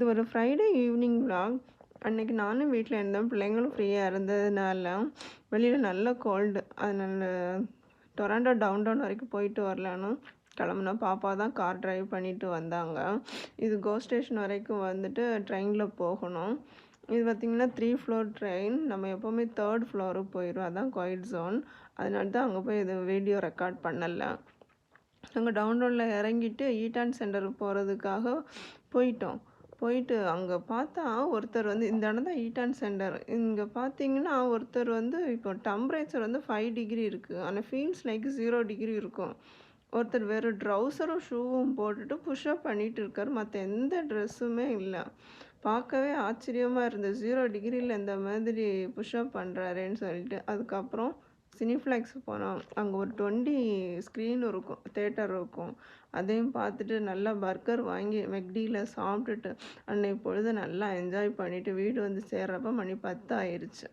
இது ஒரு Friday evening vlog அன்னைக்கு நானும் வீட்டில் இருந்தேன் பிள்ளைங்களும் ஃப்ரீயாக இருந்ததுனால வெளியில் நல்ல கோல்டு அதனால் டொராண்டோ டவுன் டவுன் வரைக்கும் போயிட்டு வரலான்னு கிளம்புனா பாப்பா தான் கார் டிரைவ் பண்ணிட்டு வந்தாங்க. இது கோ ஸ்டேஷன் வரைக்கும் வந்துட்டு ட்ரெயினில் போகணும். இது பார்த்திங்கன்னா த்ரீ ஃப்ளோர் ட்ரெயின் நம்ம எப்போவுமே தேர்ட் ஃப்ளோருக்கு போயிடும் அதான் கொயிட் ஜோன் அதனால தான் அங்கே போய் இது வீடியோ ரெக்கார்ட் பண்ணலை. அங்கே டவுன்லோடில் இறங்கிட்டு ஈட்டான் சென்டருக்கு போகிறதுக்காக போயிட்டோம். போயிட்டு அங்கே பார்த்தா ஒருத்தர் வந்து இந்த இடம் தான் ஈட்டான் சென்டர். இங்கே பார்த்தீங்கன்னா ஒருத்தர் வந்து இப்போ டெம்பரேச்சர் வந்து ஃபைவ் டிகிரி இருக்குது ஆனால் ஃபீல்ஸ் லைக் ஜீரோ டிகிரி இருக்கும். ஒருத்தர் வெறும் ட்ரௌசரும் ஷூவும் போட்டுட்டு புஷ்அப் பண்ணிட்டு இருக்கார். மற்ற எந்த ட்ரெஸ்ஸுமே இல்லை. பார்க்கவே ஆச்சரியமாக இருந்தது. ஜீரோ டிகிரியில் இந்த மாதிரி புஷ்அப் பண்ணுறாருன்னு சொல்லிட்டு. அதுக்கப்புறம் சினிஃப்ளெக்ஸ் போனோம். அங்கே ஒரு டுவெண்ட்டி ஸ்க்ரீன் இருக்கும் தேட்டர் இருக்கும். அதையும் பார்த்துட்டு நல்லா பர்கர் வாங்கி மெக்டியில் சாப்பிட்டுட்டு அன்னைக்கு பொழுது நல்லா என்ஜாய் பண்ணிவிட்டு வீடு வந்து சேர்றப்ப மணி பத்து ஆயிடுச்சு